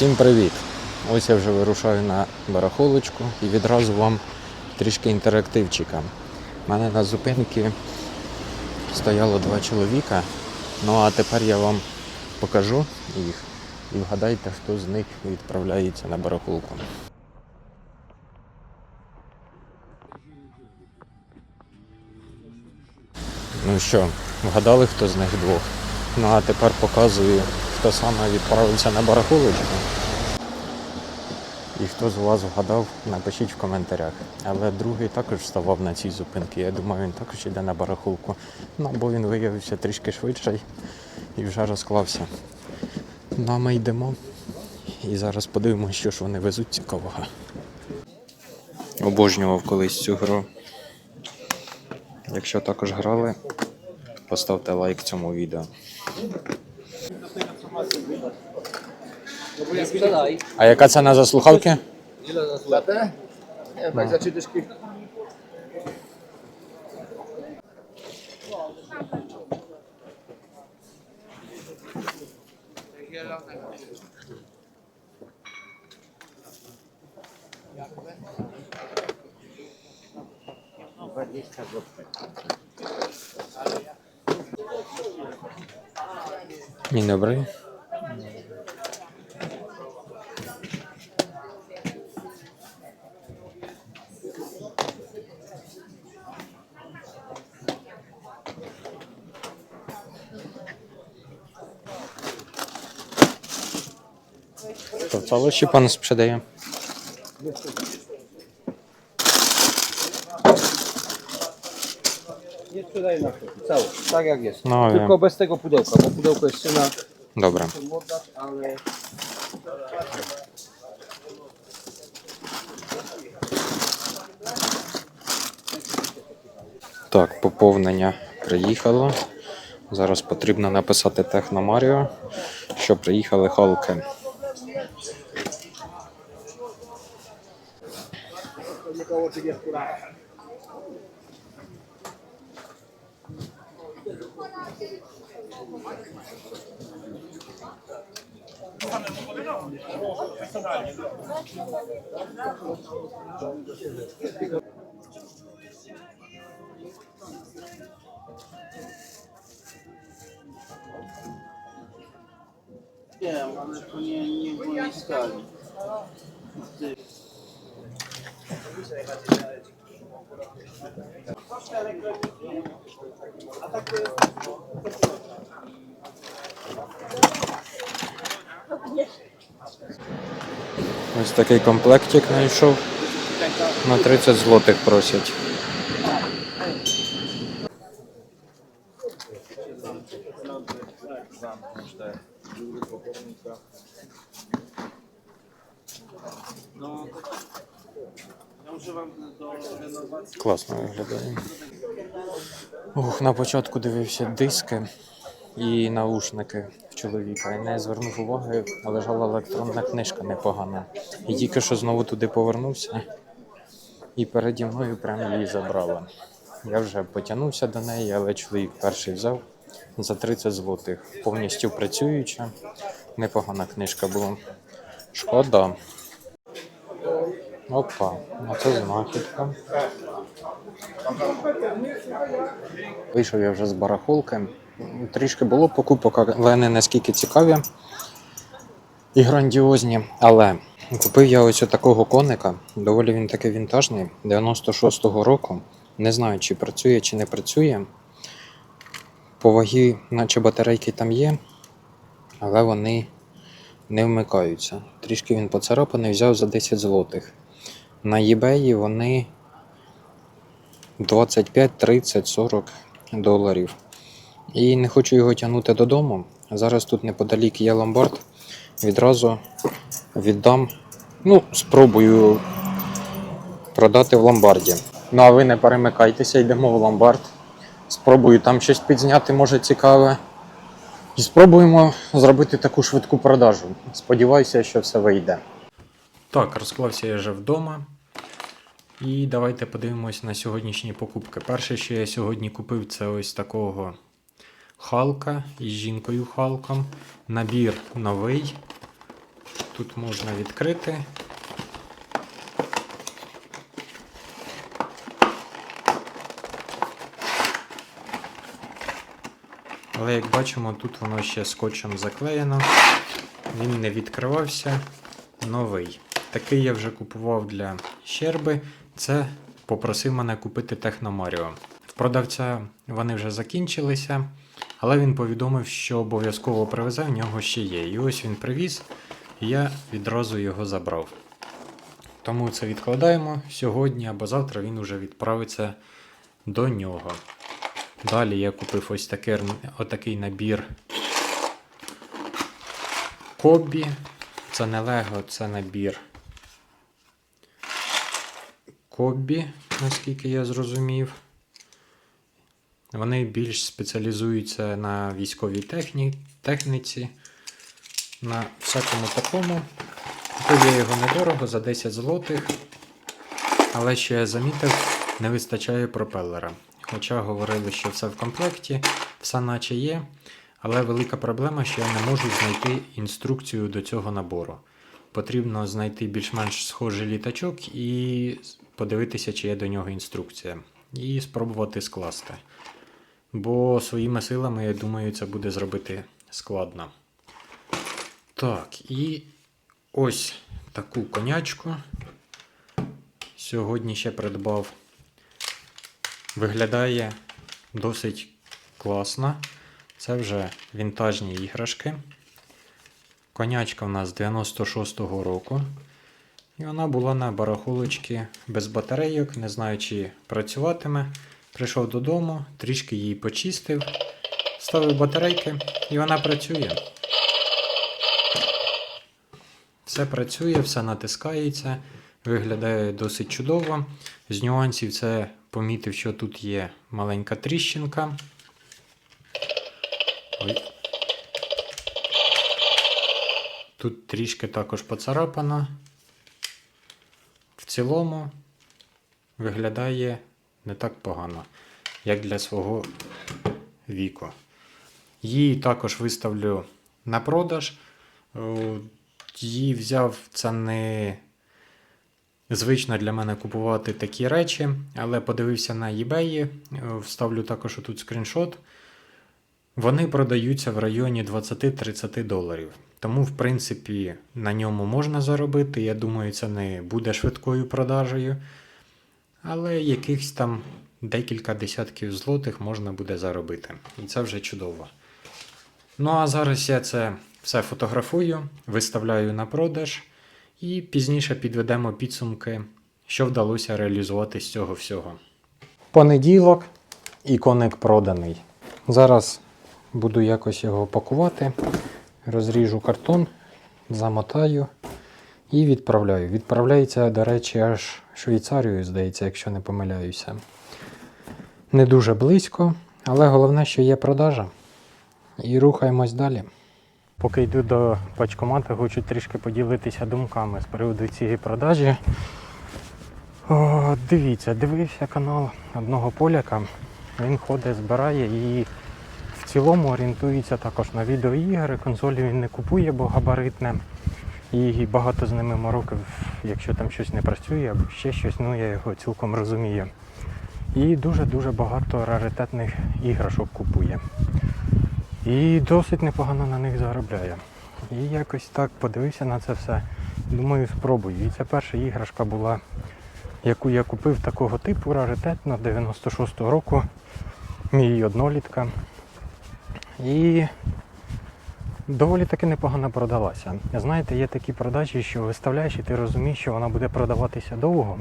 Всім привіт! Ось я вже вирушаю на барахолочку і відразу вам трішки інтерактивчика. У мене на зупинці стояло два чоловіка. Ну а тепер я вам покажу їх і вгадайте, хто з них відправляється на барахолку. Ну що, вгадали, хто з них двох? Ну а тепер показую, хто саме відправився на барахолочку. І хто з вас вгадав, напишіть в коментарях. Але другий також ставав на цій зупинці. Я думаю, він також йде на барахолку. Ну, бо він виявився трішки швидший і вже розклався. Ну, а ми йдемо. І зараз подивимося, що ж вони везуть цікавого. Обожнював колись цю гру. Якщо також грали, поставте лайк цьому відео. Sprzedaj. А яка ціна за слухавки? Ile za złotę? Nie wiem, tak za trzy dyszki. Dzień dobry. To całości pan sprzedaje? Nie sprzedaję na chwilę. Cały. Tak jak jest. No, Tylko wiem. bez tego pudełka, bo pudełko jest syna. Dobra. Oddasz, ale Так, поповнення приїхало. Зараз потрібно написати Техномаріо, що приїхали халки. 30 lat. Wiem, ale to nie, nie w mojej skali. Ось такий комплектик знайшов. На 30 злотих просять. No, Класно виглядає. Ух, на початку дивився диски і наушники в чоловіка. І не звернув уваги, лежала електронна книжка непогана. І тільки що знову туди повернувся, і переді мною прямо її забрала. Я вже потягнувся до неї, але чоловік перший взяв за 30 злотих. Повністю працююча. Непогана книжка була. Шкода. Опа, а це знахідка. Вийшов я вже з барахолки. Трішки було покупок, але не наскільки цікаві і грандіозні. Але купив я ось такого коника. Доволі він такий вінтажний, 96-го року. Не знаю, чи працює, чи не працює. По вагі, наче батарейки там є, але вони не вмикаються. Трішки він поцарапаний, взяв за 10 злотих. На eBay вони 25, 30, 40 доларів. І не хочу його тягнути додому. Зараз тут неподалік є ломбард. Відразу віддам. Ну, спробую продати в ломбарді. Ну а ви не перемикайтеся, йдемо в ломбард. Спробую там щось підзняти, може цікаве. І спробуємо зробити таку швидку продажу. Сподіваюся, що все вийде. Так, розклався я вже вдома. І давайте подивимось на сьогоднішні покупки. Перше, що я сьогодні купив, це ось такого Халка із жінкою Халком. Набір новий. Тут можна відкрити. Але як бачимо, тут воно ще скотчем заклеєно. Він не відкривався. Новий. Такий я вже купував для щерби. Це попросив мене купити Техномаріо. В продавця вони вже закінчилися, але він повідомив, що обов'язково привезе, в нього ще є. І ось він привіз, і я відразу його забрав. Тому це відкладаємо сьогодні або завтра він уже відправиться до нього. Далі я купив ось такий, отакий набір Кобі. Це не Лего, це набір Кобі, наскільки я зрозумів. Вони більш спеціалізуються на військовій техні... техніці, на всякому такому. Купив я його недорого за 10 злотих. Але що я замітив, не вистачає пропелера. Хоча говорили, що все в комплекті, все наче є. Але велика проблема, що я не можу знайти інструкцію до цього набору. Потрібно знайти більш-менш схожий літачок і подивитися, чи є до нього інструкція. І спробувати скласти. Бо своїми силами, я думаю, це буде зробити складно. Так, і ось таку конячку. Сьогодні ще придбав. Виглядає досить класно. Це вже вінтажні іграшки. Конячка у нас 96-го року. І вона була на барахолочці без батарейок, не знаю, чи працюватиме. Прийшов додому, трішки її почистив, ставив батарейки і вона працює. Все працює, все натискається, виглядає досить чудово. З нюансів це помітив, що тут є маленька тріщинка. Ой. Тут трішки також поцарапано. В цілому виглядає не так погано, як для свого віку. Її також виставлю на продаж. Її взяв це не звично для мене купувати такі речі, але подивився на eBay, е, вставлю також тут скріншот. Вони продаються в районі 20-30 доларів. Тому, в принципі, на ньому можна заробити. Я думаю, це не буде швидкою продажею. Але якихось там декілька десятків злотих можна буде заробити. І це вже чудово. Ну а зараз я це все фотографую, виставляю на продаж і пізніше підведемо підсумки, що вдалося реалізувати з цього всього. Понеділок і коник проданий. Зараз буду якось його пакувати, розріжу картон, замотаю і відправляю. Відправляється, до речі, аж Швейцарію, здається, якщо не помиляюся. Не дуже близько, але головне, що є продажа. І рухаємось далі. Поки йду до пачкомата, хочу трішки поділитися думками з приводу цієї продажі. О, дивіться, дивився канал одного поляка. Він ходить, збирає і в цілому орієнтується також на відеоігри. Консолі він не купує, бо габаритне. І багато з ними мороків, якщо там щось не працює або ще щось, ну я його цілком розумію. І дуже-дуже багато раритетних іграшок купує. І досить непогано на них заробляє. І якось так подивився на це все. Думаю, спробую. І це перша іграшка була, яку я купив такого типу раритетно 96-го року. Мій однолітка. І доволі таки непогано продалася. Знаєте, є такі продажі, що виставляєш і ти розумієш, що вона буде продаватися довго,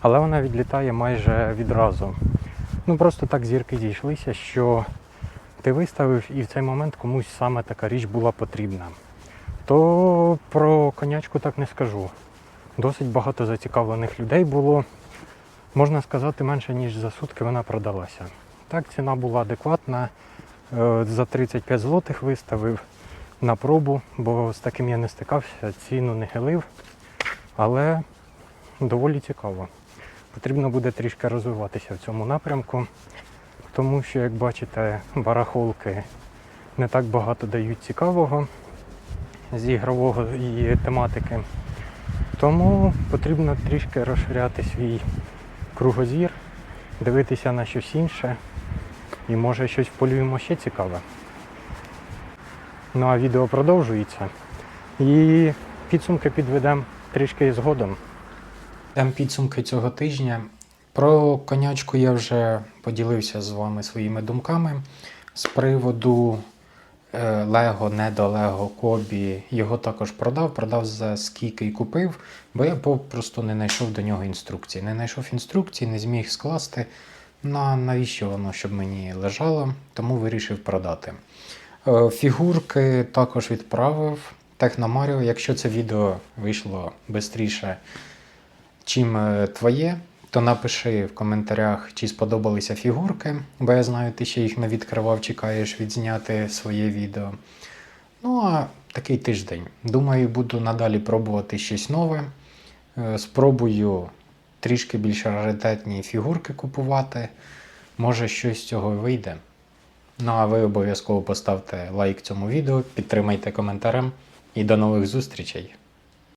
але вона відлітає майже відразу. Ну просто так зірки зійшлися, що ти виставив і в цей момент комусь саме така річ була потрібна. То про конячку так не скажу. Досить багато зацікавлених людей було. Можна сказати, менше ніж за сутки вона продалася. Так, ціна була адекватна. Е, За 35 злотих виставив на пробу, бо з таким я не стикався, ціну не гелив. Але доволі цікаво. Потрібно буде трішки розвиватися в цьому напрямку, тому що, як бачите, барахолки не так багато дають цікавого. з ігрового і тематики. Тому потрібно трішки розширяти свій кругозір, дивитися на щось інше. І може щось полюємо ще цікаве. Ну а відео продовжується. І підсумки підведемо трішки згодом. Там підсумки цього тижня. Про конячку я вже поділився з вами своїми думками. З приводу е, Лего, не Лего, Кобі. Його також продав, продав за скільки й купив, бо я попросту не знайшов до нього інструкції. Не знайшов інструкції, не зміг скласти. На навіщо воно, щоб мені лежало, тому вирішив продати. Е, Фігурки також відправив. Техномаріо, якщо це відео вийшло швидше, чим е, твоє, то напиши в коментарях, чи сподобалися фігурки, бо я знаю, ти ще їх не відкривав, чекаєш відзняти своє відео. Ну а такий тиждень. Думаю, буду надалі пробувати щось нове. Е, Спробую трішки більш раритетні фігурки купувати. Може, щось з цього вийде. Ну а ви обов'язково поставте лайк цьому відео, підтримайте коментарем і до нових зустрічей!